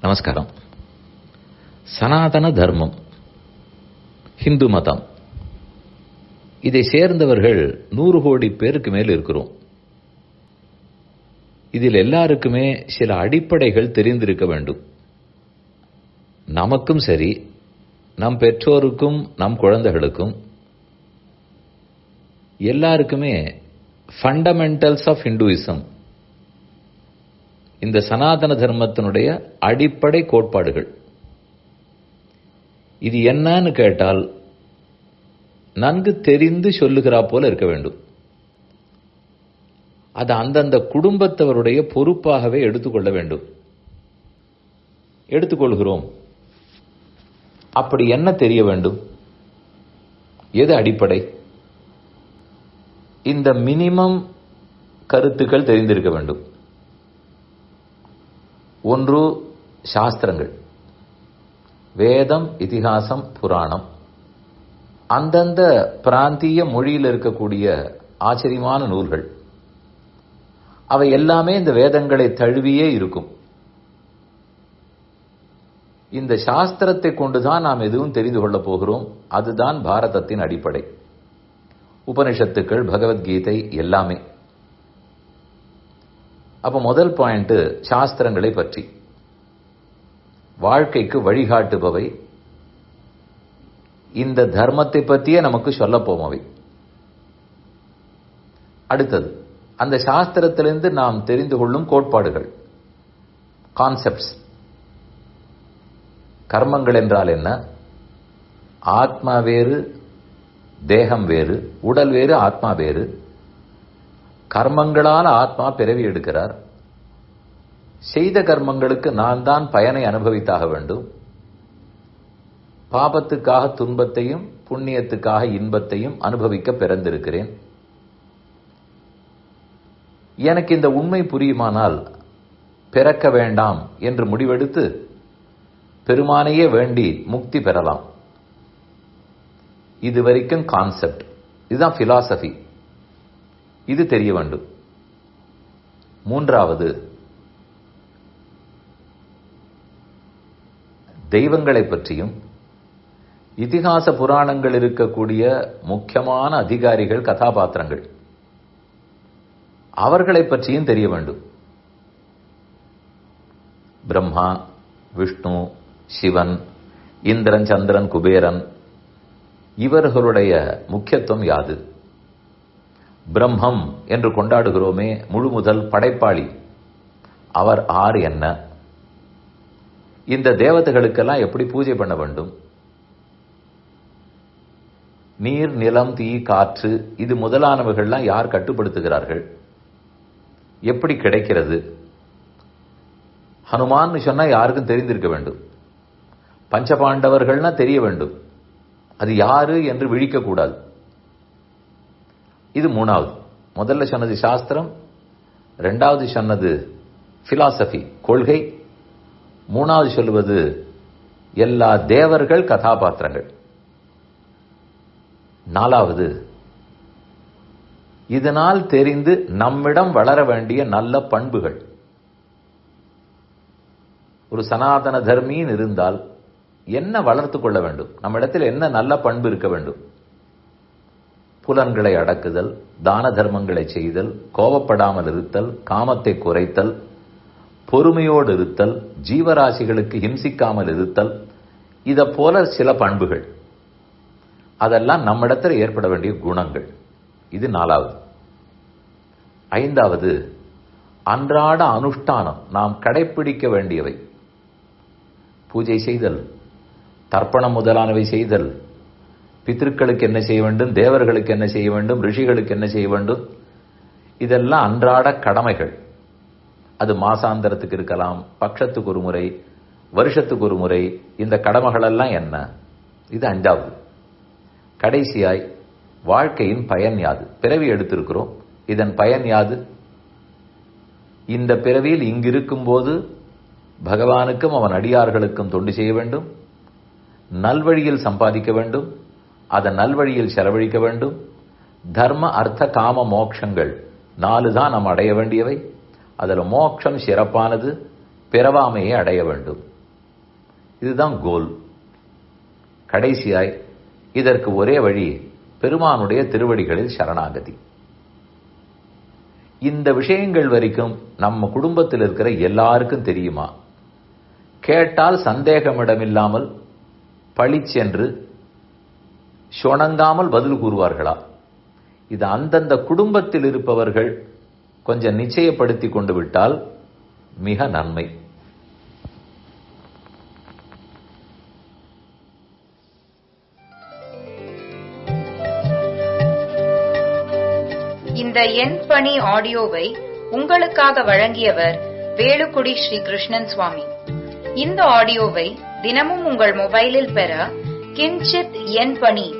நமஸ்காரம். சனாதன தர்மம் ஹிந்து மதம். இதை சேர்ந்தவர்கள் நூறு கோடி பேருக்கு மேல் இருக்கிறோம். இதில் எல்லாருக்குமே சில அடிப்படைகள் தெரிந்திருக்க வேண்டும். நமக்கும் சரி நம் பெற்றோருக்கும் நம் குழந்தைகளுக்கும் எல்லாருக்குமே ஃபண்டமெண்டல்ஸ் ஆஃப் ஹிந்துவிசம் இந்த சனாதன தர்மத்தினுடைய அடிப்படை கோட்பாடுகள். இது என்னன்னு கேட்டால் நன்கு தெரிந்து சொல்லுகிறா போல இருக்க வேண்டும். அது அந்தந்த குடும்பத்தவருடைய பொறுப்பாகவே எடுத்துக்கொள்ள வேண்டும். எடுத்துக்கொள்கிறோம். அப்படி என்ன தெரிய வேண்டும்? எது அடிப்படை? இந்த மினிமம் கருத்துக்கள் தெரிந்திருக்க வேண்டும். ஒன்று சாஸ்திரங்கள். வேதம் இதிகாசம் புராணம். அந்தந்த பிராந்திய மொழியில் இருக்கக்கூடிய ஆச்சரியமான நூல்கள். அவை எல்லாமே இந்த வேதங்களை தழுவியே இருக்கும். இந்த சாஸ்திரத்தை கொண்டுதான் நாம் எதுவும் தெரிந்து கொள்ளப் போகிறோம். அதுதான் பாரதத்தின் அடிப்படை. உபனிஷத்துக்கள் பகவத்கீதை எல்லாமே. அப்ப முதல் பாயிண்ட் சாஸ்திரங்களை பற்றி. வாழ்க்கைக்கு வழிகாட்டுபவை. இந்த தர்மத்தை பற்றியே நமக்கு சொல்ல போமவை அடுத்தது அந்த சாஸ்திரத்திலிருந்து நாம் தெரிந்து கொள்ளும் கோட்பாடுகள். கான்செப்ட்ஸ் கர்மங்கள் என்றால் என்ன? ஆத்மா வேறு தேகம் வேறு உடல் வேறு ஆத்மா வேறு. கர்மங்களால் ஆத்மா பிறவி எடுக்கிறார். செய்த கர்மங்களுக்கு நான் தான் பயனை அனுபவித்தாக வேண்டும். பாபத்துக்காக துன்பத்தையும் புண்ணியத்துக்காக இன்பத்தையும் அனுபவிக்க பிறந்திருக்கிறேன். எனக்கு இந்த உண்மை புரியுமானால் பிறக்க வேண்டாம் என்று முடிவெடுத்து பெருமானையே வேண்டி முக்தி பெறலாம். இது வரைக்கும் கான்செப்ட் இதுதான் பிலாசபி இது தெரிய வேண்டும். மூன்றாவது தெய்வங்களை பற்றியும் இதிகாச புராணங்கள் இருக்கக்கூடிய முக்கியமான அதிகாரிகள் கதாபாத்திரங்கள் அவர்களை பற்றியும் தெரிய வேண்டும். பிரம்மா விஷ்ணு சிவன் இந்திரன் சந்திரன் குபேரன் இவர்களுடைய முக்கியத்துவம் யாது? பிரம்மம் என்று கொண்டாடுகிறோமே முழு முதல் படைப்பாளி. அவர் ஆறு என்ன? இந்த தேவதைகளுக்கெல்லாம் எப்படி பூஜை பண்ண வேண்டும்? நீர் நிலம் தீ காற்று இது முதலானவைகள்லாம் யார் கட்டுப்படுத்துகிறார்கள்? எப்படி கிடைக்கிறது? ஹனுமான் சொன்னா யாருக்கும் தெரிந்திருக்க வேண்டும். பஞ்சபாண்டவர்கள்னா தெரிய வேண்டும். அது யாரு என்று விழிக்கக்கூடாது. இது மூணாவது. முதல்ல சொன்னது சாஸ்திரம் ரெண்டாவது சொன்னது பிலாசபி கொள்கை. மூணாவது சொல்லுவது எல்லா தேவர்கள் கதாபாத்திரங்கள். நாலாவது இதனால் தெரிந்து நம்மிடம் வளர வேண்டிய நல்ல பண்புகள். ஒரு சனாதன தர்மின்னு இருந்தால் என்ன வளர்த்து கொள்ள வேண்டும்? நம்ம இடத்தில் என்ன நல்ல பண்பு இருக்க வேண்டும்? புலன்களை அடக்குதல் தான தர்மங்களை செய்தல் கோபப்படாமல் இருத்தல் காமத்தை குறைத்தல் பொறுமையோடு இருத்தல் ஜீவராசிகளுக்கு ஹிம்சிக்காமல் இருத்தல் இதை போல சில பண்புகள். அதெல்லாம் நம்மிடத்தில் ஏற்பட வேண்டிய குணங்கள். இது நாலாவது. ஐந்தாவது அன்றாட அனுஷ்டானம். நாம் கடைபிடிக்க வேண்டியவை. பூஜை செய்தல் தர்ப்பணம் முதலானவை செய்தல் பித்திருக்களுக்கு என்ன செய்ய வேண்டும் தேவர்களுக்கு என்ன செய்ய வேண்டும் ரிஷிகளுக்கு என்ன செய்ய வேண்டும்? இதெல்லாம் அன்றாட கடமைகள். அது மாசாந்திரத்துக்கு இருக்கலாம் பட்சத்துக்கு ஒரு முறை வருஷத்துக்கு ஒரு முறை இந்த கடமைகள் எல்லாம் என்ன? இது அஞ்சாவது. கடைசியாய் வாழ்க்கையின் பயன் யாது? பிறவி எடுத்திருக்கிறோம். இதன் பயன் யாது? இந்த பிறவியில் இங்கிருக்கும் போது பகவானுக்கும் அவன் அடியார்களுக்கும் தொண்டு செய்ய வேண்டும். நல்வழியில் சம்பாதிக்க வேண்டும். அதை நல்வழியில் செலவழிக்க வேண்டும். தர்ம அர்த்த காம மோட்சங்கள் நாலு தான் நாம் அடைய வேண்டியவை. அதில் மோட்சம் சிறப்பானது பிறவாமையை அடைய வேண்டும். இதுதான் கோல். கடைசியாய் இதற்கு ஒரே வழி பெருமானுடைய திருவடிகளில் சரணாகதி. இந்த விஷயங்கள் வரைக்கும் நம்ம குடும்பத்தில் இருக்கிற எல்லாருக்கும் தெரியுமா? கேட்டால் சந்தேகமிடமில்லாமல் பழிச்சென்று சுணங்காமல் பதில் கூறுவார்களா? இது அந்தந்த குடும்பத்தில் இருப்பவர்கள் கொஞ்சம் நிச்சயப்படுத்தி கொண்டு விட்டால் மிக நன்மை. இந்த எண் பணி ஆடியோவை உங்களுக்காக வழங்கியவர் வேலுக்குடி ஸ்ரீ கிருஷ்ணன் சுவாமி. இந்த ஆடியோவை தினமும் உங்கள் மொபைலில் பெற கிஞ்சித் எண் பணி